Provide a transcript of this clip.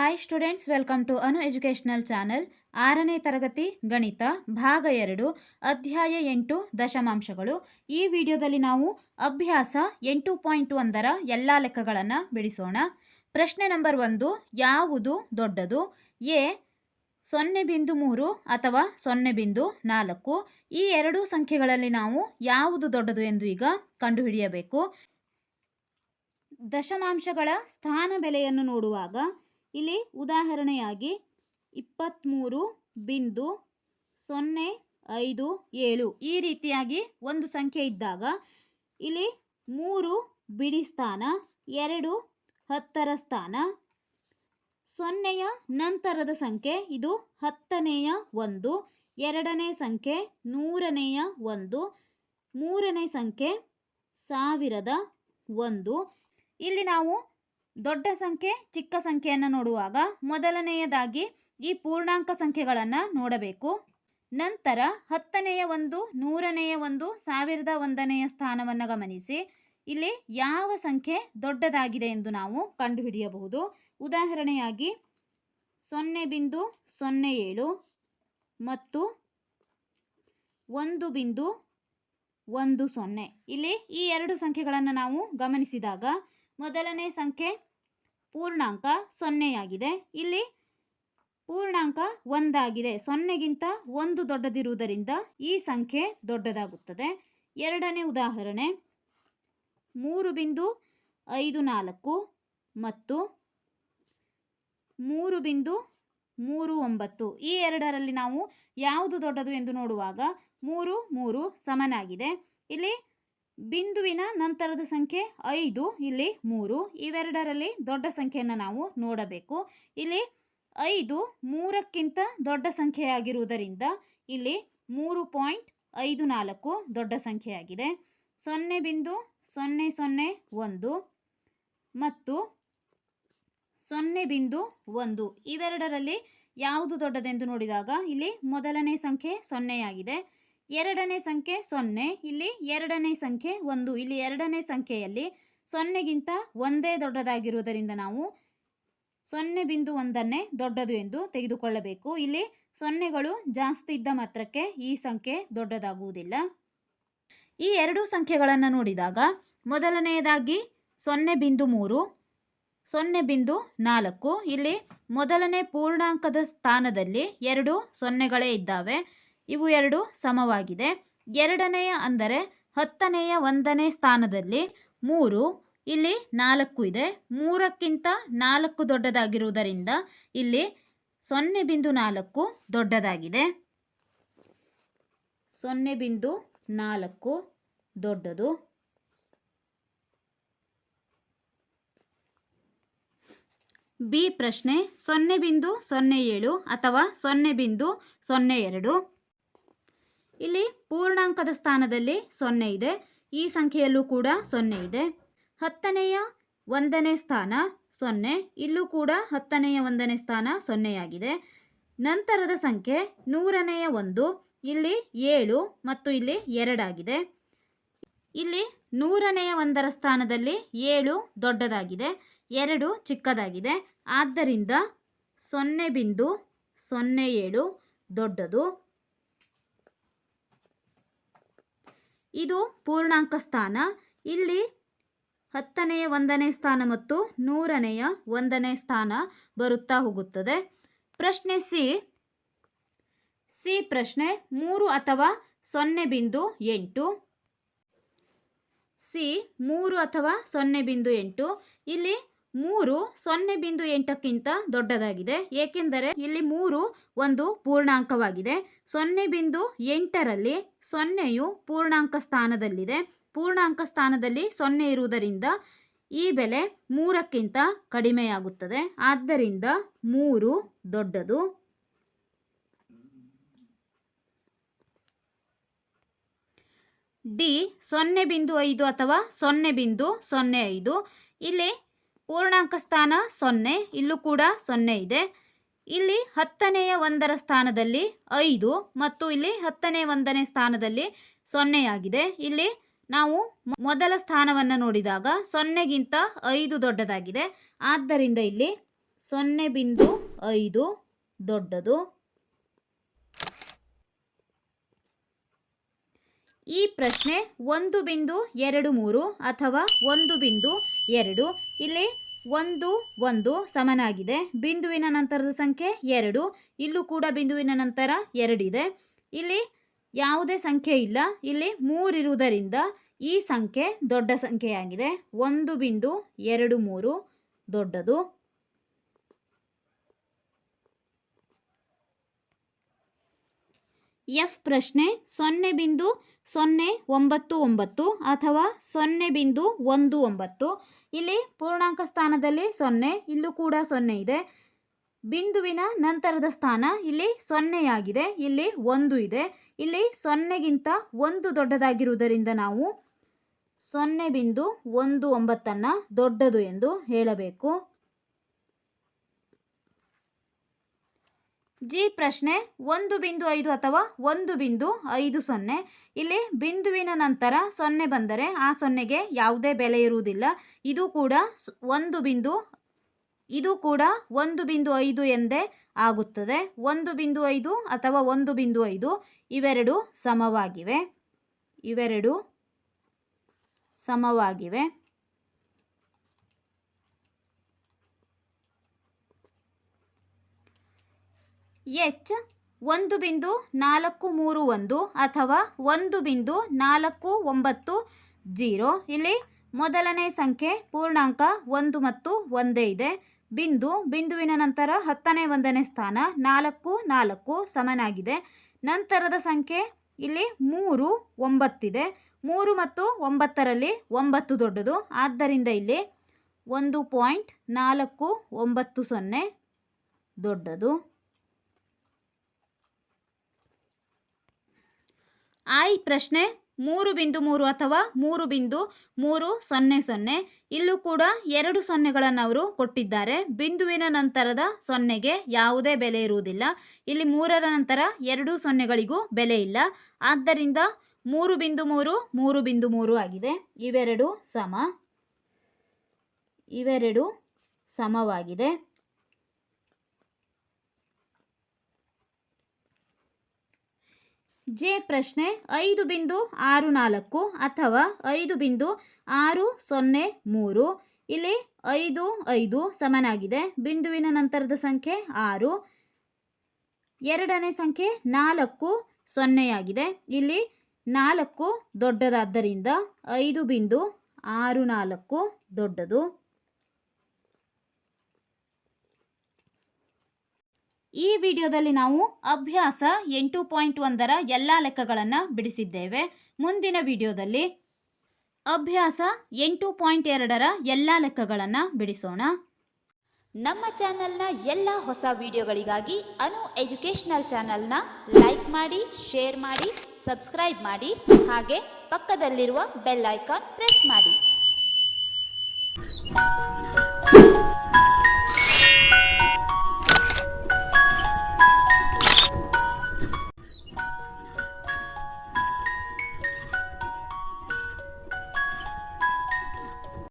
Hi students welcome to Anu educational channel ಆರನೇ ತರಗತಿ ಗಣಿತ, ಭಾಗ ಎರಡು, ಅಧ್ಯಾಯ ಎಂಟು ದಶಮಾಂಶಗಳು. ಈ ವಿಡಿಯೋದಲ್ಲಿ ನಾವು ಅಭ್ಯಾಸ ಎಂಟು ಪಾಯಿಂಟ್ ಒಂದರ ಎಲ್ಲ ಲೆಕ್ಕಗಳನ್ನು ಬಿಡಿಸೋಣ. ಪ್ರಶ್ನೆ ನಂಬರ್ ಒಂದು, ಯಾವುದು ದೊಡ್ಡದು? ಎ, ಸೊನ್ನೆ ಬಿಂದು ಮೂರು ಅಥವಾ ಸೊನ್ನೆ ಬಿಂದು ನಾಲ್ಕು. ಈ ಎರಡೂ ಸಂಖ್ಯೆಗಳಲ್ಲಿ ನಾವು ಯಾವುದು ದೊಡ್ಡದು ಎಂದು ಈಗ ಕಂಡುಹಿಡಿಯಬೇಕು. ದಶಮಾಂಶಗಳ ಸ್ಥಾನ ಬೆಲೆಯನ್ನು ನೋಡುವಾಗ ಇಲ್ಲಿ ಉದಾಹರಣೆಯಾಗಿ ಇಪ್ಪತ್ತ್ಮೂರು ಬಿಂದು ಸೊನ್ನೆ ಐದು ಏಳು ಈ ರೀತಿಯಾಗಿ ಒಂದು ಸಂಖ್ಯೆ ಇದ್ದಾಗ ಇಲ್ಲಿ ಮೂರು ಬಿಡಿ ಸ್ಥಾನ, ಎರಡು ಹತ್ತರ ಸ್ಥಾನ, ಸೊನ್ನೆಯ ನಂತರದ ಸಂಖ್ಯೆ ಇದು ಹತ್ತನೆಯ ಒಂದು, ಎರಡನೇ ಸಂಖ್ಯೆ ನೂರನೆಯ ಒಂದು, ಮೂರನೇ ಸಂಖ್ಯೆ ಸಾವಿರದ ಒಂದು. ಇಲ್ಲಿ ನಾವು ದೊಡ್ಡ ಸಂಖ್ಯೆ, ಚಿಕ್ಕ ಸಂಖ್ಯೆಯನ್ನು ನೋಡುವಾಗ ಮೊದಲನೆಯದಾಗಿ ಈ ಪೂರ್ಣಾಂಕ ಸಂಖ್ಯೆಗಳನ್ನು ನೋಡಬೇಕು. ನಂತರ ಹತ್ತನೆಯ ಒಂದು, ನೂರನೆಯ ಒಂದು, ಸಾವಿರದ ಒಂದನೆಯ ಸ್ಥಾನವನ್ನು ಗಮನಿಸಿ. ಇಲ್ಲಿ ಯಾವ ಸಂಖ್ಯೆ ದೊಡ್ಡದಾಗಿದೆ ಎಂದು ನಾವು ಕಂಡುಹಿಡಿಯಬಹುದು. ಉದಾಹರಣೆಯಾಗಿ ಸೊನ್ನೆ ಬಿಂದು ಸೊನ್ನೆ ಏಳು ಮತ್ತು ಒಂದು ಬಿಂದು ಒಂದು ಸೊನ್ನೆ. ಇಲ್ಲಿ ಈ ಎರಡು ಸಂಖ್ಯೆಗಳನ್ನು ನಾವು ಗಮನಿಸಿದಾಗ ಮೊದಲನೇ ಸಂಖ್ಯೆ ಪೂರ್ಣಾಂಕ ಸೊನ್ನೆಯಾಗಿದೆ. ಇಲ್ಲಿ ಪೂರ್ಣಾಂಕ ಒಂದಾಗಿದೆ. ಸೊನ್ನೆಗಿಂತ ಒಂದು ದೊಡ್ಡದಿರುವುದರಿಂದ ಈ ಸಂಖ್ಯೆ ದೊಡ್ಡದಾಗುತ್ತದೆ. ಎರಡನೇ ಉದಾಹರಣೆ, ಮೂರು ಬಿಂದು ಐದು ನಾಲ್ಕು ಮತ್ತು ಮೂರು ಬಿಂದು ಮೂರು ಒಂಬತ್ತು. ಈ ಎರಡರಲ್ಲಿ ನಾವು ಯಾವುದು ದೊಡ್ಡದು ಎಂದು ನೋಡುವಾಗ ಮೂರು ಮೂರು ಸಮನಾಗಿದೆ. ಇಲ್ಲಿ ಬಿಂದುವಿನ ನಂತರದ ಸಂಖ್ಯೆ ಐದು, ಇಲ್ಲಿ ಮೂರು, ಇವೆರಡರಲ್ಲಿ ದೊಡ್ಡ ಸಂಖ್ಯೆಯನ್ನು ನಾವು ನೋಡಬೇಕು. ಇಲ್ಲಿ ಐದು ಮೂರಕ್ಕಿಂತ ದೊಡ್ಡ ಸಂಖ್ಯೆಯಾಗಿರುವುದರಿಂದ ಇಲ್ಲಿ ಮೂರು ಪಾಯಿಂಟ್ ಐದು ನಾಲ್ಕು ದೊಡ್ಡ ಸಂಖ್ಯೆಯಾಗಿದೆ. ಸೊನ್ನೆ ಬಿಂದು ಸೊನ್ನೆ ಸೊನ್ನೆ ಒಂದು ಮತ್ತು ಸೊನ್ನೆ ಬಿಂದು ಒಂದು. ಇವೆರಡರಲ್ಲಿ ಯಾವುದು ದೊಡ್ಡದೆಂದು ನೋಡಿದಾಗ ಇಲ್ಲಿ ಮೊದಲನೇ ಸಂಖ್ಯೆ ಸೊನ್ನೆಯಾಗಿದೆ. ಎರಡನೇ ಸಂಖ್ಯೆ ಸೊನ್ನೆ, ಇಲ್ಲಿ ಎರಡನೇ ಸಂಖ್ಯೆ ಒಂದು, ಇಲ್ಲಿ ಎರಡನೇ ಸಂಖ್ಯೆಯಲ್ಲಿ ಸೊನ್ನೆಗಿಂತ ಒಂದೇ ದೊಡ್ಡದಾಗಿರುವುದರಿಂದ ನಾವು ಸೊನ್ನೆ ಬಿಂದು ಒಂದನ್ನೇ ದೊಡ್ಡದು ಎಂದು ತೆಗೆದುಕೊಳ್ಳಬೇಕು. ಇಲ್ಲಿ ಸೊನ್ನೆಗಳು ಜಾಸ್ತಿ ಇದ್ದ ಮಾತ್ರಕ್ಕೆ ಈ ಸಂಖ್ಯೆ ದೊಡ್ಡದಾಗುವುದಿಲ್ಲ. ಈ ಎರಡು ಸಂಖ್ಯೆಗಳನ್ನು ನೋಡಿದಾಗ ಮೊದಲನೆಯದಾಗಿ ಸೊನ್ನೆ ಬಿಂದು ಮೂರು, ಸೊನ್ನೆ ಬಿಂದು ನಾಲ್ಕು, ಇಲ್ಲಿ ಮೊದಲನೇ ಪೂರ್ಣಾಂಕದ ಸ್ಥಾನದಲ್ಲಿ ಎರಡು ಸೊನ್ನೆಗಳೇ ಇದ್ದಾವೆ. ಇವು ಎರಡು ಸಮವಾಗಿದೆ. ಎರಡನೆಯ ಅಂದರೆ ಹತ್ತನೆಯ ಒಂದನೇ ಸ್ಥಾನದಲ್ಲಿ ಮೂರು, ಇಲ್ಲಿ ನಾಲ್ಕು ಇದೆ. ಮೂರಕ್ಕಿಂತ ನಾಲ್ಕು ದೊಡ್ಡದಾಗಿರುವುದರಿಂದ ಇಲ್ಲಿ ಸೊನ್ನೆ ಬಿಂದು ನಾಲ್ಕು ದೊಡ್ಡದಾಗಿದೆ. ಸೊನ್ನೆ ಬಿಂದು ನಾಲ್ಕು ದೊಡ್ಡದು. ಬಿ ಪ್ರಶ್ನೆ ಸೊನ್ನೆ ಬಿಂದು ಸೊನ್ನೆ ಏಳು ಅಥವಾ ಸೊನ್ನೆ ಬಿಂದು ಸೊನ್ನೆ ಎರಡು. ಇಲ್ಲಿ ಪೂರ್ಣಾಂಕದ ಸ್ಥಾನದಲ್ಲಿ ಸೊನ್ನೆ ಇದೆ. ಈ ಸಂಖ್ಯೆಯಲ್ಲೂ ಕೂಡ ಸೊನ್ನೆ ಇದೆ. ಹತ್ತನೆಯ ಒಂದನೇ ಸ್ಥಾನ ಸೊನ್ನೆ. ಇಲ್ಲೂ ಕೂಡ ಹತ್ತನೆಯ ಒಂದನೇ ಸ್ಥಾನ ಸೊನ್ನೆಯಾಗಿದೆ. ನಂತರದ ಸಂಖ್ಯೆ ನೂರನೆಯ ಒಂದು. ಇಲ್ಲಿ ಏಳು ಮತ್ತು ಇಲ್ಲಿ ಎರಡಾಗಿದೆ. ಇಲ್ಲಿ ನೂರನೆಯ ಒಂದರ ಸ್ಥಾನದಲ್ಲಿ ಏಳು ದೊಡ್ಡದಾಗಿದೆ. ಎರಡು ಚಿಕ್ಕದಾಗಿದೆ. ಆದ್ದರಿಂದ ಸೊನ್ನೆ ಬಿಂದು ಸೊನ್ನೆ ಏಳು ದೊಡ್ಡದು. ಇದು ಪೂರ್ಣಾಂಕ ಸ್ಥಾನ. ಇಲ್ಲಿ ಹತ್ತನೆಯ ಒಂದನೇ ಸ್ಥಾನ ಮತ್ತು ನೂರನೆಯ ಒಂದನೇ ಸ್ಥಾನ ಬರುತ್ತಾ ಹೋಗುತ್ತದೆ. ಪ್ರಶ್ನೆ ಸಿ. ಸಿ ಪ್ರಶ್ನೆ ಮೂರು ಅಥವಾ ಸೊನ್ನೆ ಬಿಂದು ಎಂಟು. ಸಿ ಮೂರು ಅಥವಾ ಸೊನ್ನೆ ಬಿಂದು ಎಂಟು. ಇಲ್ಲಿ ಮೂರು ಸೊನ್ನೆ ಬಿಂದು ಎಂಟಕ್ಕಿಂತ ದೊಡ್ಡದಾಗಿದೆ. ಏಕೆಂದರೆ ಇಲ್ಲಿ ಮೂರು ಒಂದು ಪೂರ್ಣಾಂಕವಾಗಿದೆ. ಸೊನ್ನೆ ಬಿಂದು ಎಂಟರಲ್ಲಿ ಸೊನ್ನೆಯು ಪೂರ್ಣಾಂಕ ಸ್ಥಾನದಲ್ಲಿದೆ. ಪೂರ್ಣಾಂಕ ಸ್ಥಾನದಲ್ಲಿ ಸೊನ್ನೆ ಇರುವುದರಿಂದ ಈ ಬೆಲೆ ಮೂರಕ್ಕಿಂತ ಕಡಿಮೆಯಾಗುತ್ತದೆ. ಆದ್ದರಿಂದ ಮೂರು ದೊಡ್ಡದು. ಡಿ ಸೊನ್ನೆ ಬಿಂದು ಐದು ಅಥವಾ ಸೊನ್ನೆ ಬಿಂದು ಸೊನ್ನೆ ಐದು. ಇಲ್ಲಿ ಪೂರ್ಣಾಂಕ ಸ್ಥಾನ ಸೊನ್ನೆ, ಇಲ್ಲೂ ಕೂಡ ಸೊನ್ನೆ ಇದೆ. ಇಲ್ಲಿ ಹತ್ತನೆಯ ಒಂದರ ಸ್ಥಾನದಲ್ಲಿ ಐದು ಮತ್ತು ಇಲ್ಲಿ ಹತ್ತನೇ ಒಂದನೇ ಸ್ಥಾನದಲ್ಲಿ ಸೊನ್ನೆಯಾಗಿದೆ ಇಲ್ಲಿ ನಾವು ಮೊದಲ ಸ್ಥಾನವನ್ನು ನೋಡಿದಾಗ ಸೊನ್ನೆಗಿಂತ ಐದು ದೊಡ್ಡದಾಗಿದೆ. ಆದ್ದರಿಂದ ಇಲ್ಲಿ ಸೊನ್ನೆ ಬಿಂದು ಐದು ದೊಡ್ಡದು. ಈ ಪ್ರಶ್ನೆ ಒಂದು ಬಿಂದು ಎರಡು ಮೂರು ಅಥವಾ ಒಂದು ಬಿಂದು ಎರಡು. ಇಲ್ಲಿ ಒಂದು ಒಂದು ಸಮನಾಗಿದೆ. ಬಿಂದುವಿನ ನಂತರದ ಸಂಖ್ಯೆ ಎರಡು. ಇಲ್ಲೂ ಕೂಡ ಬಿಂದುವಿನ ನಂತರ ಎರಡಿದೆ. ಇಲ್ಲಿ ಯಾವುದೇ ಸಂಖ್ಯೆ ಇಲ್ಲ. ಇಲ್ಲಿ ಮೂರಿರುವುದರಿಂದ ಈ ಸಂಖ್ಯೆ ದೊಡ್ಡ ಸಂಖ್ಯೆಯಾಗಿದೆ. ಒಂದು ಬಿಂದು ಎರಡು ಮೂರು ದೊಡ್ಡದು. ಎಫ್ ಪ್ರಶ್ನೆ ಸೊನ್ನೆ ಬಿಂದು ಸೊನ್ನೆ ಒಂಬತ್ತು ಒಂಬತ್ತು ಅಥವಾ ಸೊನ್ನೆ ಬಿಂದು ಒಂದು ಒಂಬತ್ತು. ಇಲ್ಲಿ ಪೂರ್ಣಾಂಕ ಸ್ಥಾನದಲ್ಲಿ ಸೊನ್ನೆ, ಇಲ್ಲೂ ಕೂಡ ಸೊನ್ನೆ ಇದೆ. ಬಿಂದುವಿನ ನಂತರದ ಸ್ಥಾನ ಇಲ್ಲಿ ಸೊನ್ನೆಯಾಗಿದೆ, ಇಲ್ಲಿ ಒಂದು ಇದೆ. ಇಲ್ಲಿ ಸೊನ್ನೆಗಿಂತ ಒಂದು ದೊಡ್ಡದಾಗಿರುವುದರಿಂದ ನಾವು ಸೊನ್ನೆ ಬಿಂದು ಒಂದು ಒಂಬತ್ತನ್ನು ದೊಡ್ಡದು ಎಂದು ಹೇಳಬೇಕು. ಜಿ ಪ್ರಶ್ನೆ ಒಂದು ಬಿಂದು ಐದು ಅಥವಾ ಒಂದು ಬಿಂದು ಐದು ಸೊನ್ನೆ. ಇಲ್ಲಿ ಬಿಂದುವಿನ ನಂತರ ಸೊನ್ನೆ ಬಂದರೆ ಆ ಸೊನ್ನೆಗೆ ಯಾವುದೇ ಬೆಲೆ ಇರುವುದಿಲ್ಲ. ಇದು ಕೂಡ ಒಂದು ಬಿಂದು, ಇದು ಕೂಡ ಒಂದು ಬಿಂದು ಐದು ಎಂದೇ ಆಗುತ್ತದೆ. ಒಂದು ಬಿಂದು ಐದು ಅಥವಾ ಒಂದು ಬಿಂದು ಐದು ಇವೆರಡು ಸಮವಾಗಿವೆ. ಇವೆರಡು ಸಮವಾಗಿವೆ. ಎಚ್ ಒಂದು ಬಿಂದು ನಾಲ್ಕು ಮೂರು ಒಂದು ಅಥವಾ ಒಂದು ಬಿಂದು ನಾಲ್ಕು ಒಂಬತ್ತು ಜೀರೋ. ಇಲ್ಲಿ ಮೊದಲನೇ ಸಂಖ್ಯೆ ಪೂರ್ಣಾಂಕ ಒಂದು ಮತ್ತು ಒಂದೇ ಇದೆ. ಬಿಂದು ಬಿಂದುವಿನ ನಂತರ ಹತ್ತನೇ ಒಂದನೇ ಸ್ಥಾನ ನಾಲ್ಕು ನಾಲ್ಕು ಸಮನಾಗಿದೆ. ನಂತರದ ಸಂಖ್ಯೆ ಇಲ್ಲಿ ಮೂರು ಒಂಬತ್ತಿದೆ. ಮೂರು ಮತ್ತು ಒಂಬತ್ತರಲ್ಲಿ ಒಂಬತ್ತು ದೊಡ್ಡದು. ಆದ್ದರಿಂದ ಇಲ್ಲಿ ಒಂದು ಪಾಯಿಂಟ್ ನಾಲ್ಕು ಒಂಬತ್ತು ಸೊನ್ನೆ ದೊಡ್ಡದು. ಐ ಪ್ರಶ್ನೆ ಮೂರು ಬಿಂದು ಮೂರು ಅಥವಾ ಮೂರು ಬಿಂದು ಮೂರು ಸೊನ್ನೆ ಸೊನ್ನೆ. ಇಲ್ಲೂ ಕೂಡ ಎರಡು ಸೊನ್ನೆಗಳನ್ನು ಅವರು ಕೊಟ್ಟಿದ್ದಾರೆ. ಬಿಂದುವಿನ ನಂತರದ ಸೊನ್ನೆಗೆ ಯಾವುದೇ ಬೆಲೆ ಇರುವುದಿಲ್ಲ. ಇಲ್ಲಿ ಮೂರರ ನಂತರ ಎರಡು ಸೊನ್ನೆಗಳಿಗೂ ಬೆಲೆ ಇಲ್ಲ. ಆದ್ದರಿಂದ ಮೂರು ಬಿಂದು ಮೂರು ಮೂರು ಬಿಂದು ಮೂರು ಆಗಿದೆ. ಇವೆರಡು ಸಮ, ಇವೆರಡು ಸಮವಾಗಿದೆ. ಜೆ ಪ್ರಶ್ನೆ ಐದು ಬಿಂದು ಆರು ನಾಲ್ಕು ಅಥವಾ ಐದು ಬಿಂದು ಆರು ಸೊನ್ನೆ ಮೂರು. ಇಲ್ಲಿ ಐದು ಐದು ಸಮನಾಗಿದೆ. ಬಿಂದುವಿನ ನಂತರದ ಸಂಖ್ಯೆ ಆರು. ಎರಡನೇ ಸಂಖ್ಯೆ ನಾಲ್ಕು ಸೊನ್ನೆಯಾಗಿದೆ. ಇಲ್ಲಿ ನಾಲ್ಕು ದೊಡ್ಡದಾದ್ದರಿಂದ ಐದು ಬಿಂದು ಆರು ನಾಲ್ಕು ದೊಡ್ಡದು. ಈ ವಿಡಿಯೋದಲ್ಲಿ ನಾವು ಅಭ್ಯಾಸ ಎಂಟು ಪಾಯಿಂಟ್ ಒಂದರ ಎಲ್ಲ ಲೆಕ್ಕಗಳನ್ನು ಬಿಡಿಸಿದ್ದೇವೆ. ಮುಂದಿನ ವಿಡಿಯೋದಲ್ಲಿ ಅಭ್ಯಾಸ ಎಂಟು ಪಾಯಿಂಟ್ ಎರಡರ ಎಲ್ಲ ಲೆಕ್ಕಗಳನ್ನು ಬಿಡಿಸೋಣ. ನಮ್ಮ ಚಾನೆಲ್ನ ಎಲ್ಲ ಹೊಸ ವಿಡಿಯೋಗಳಿಗಾಗಿ ಅನು ಎಜುಕೇಷನಲ್ ಚಾನೆಲ್ನ ಲೈಕ್ ಮಾಡಿ, ಶೇರ್ ಮಾಡಿ, ಸಬ್ಸ್ಕ್ರೈಬ್ ಮಾಡಿ, ಹಾಗೆ ಪಕ್ಕದಲ್ಲಿರುವ ಬೆಲ್ ಐಕಾನ್ ಪ್ರೆಸ್ ಮಾಡಿ.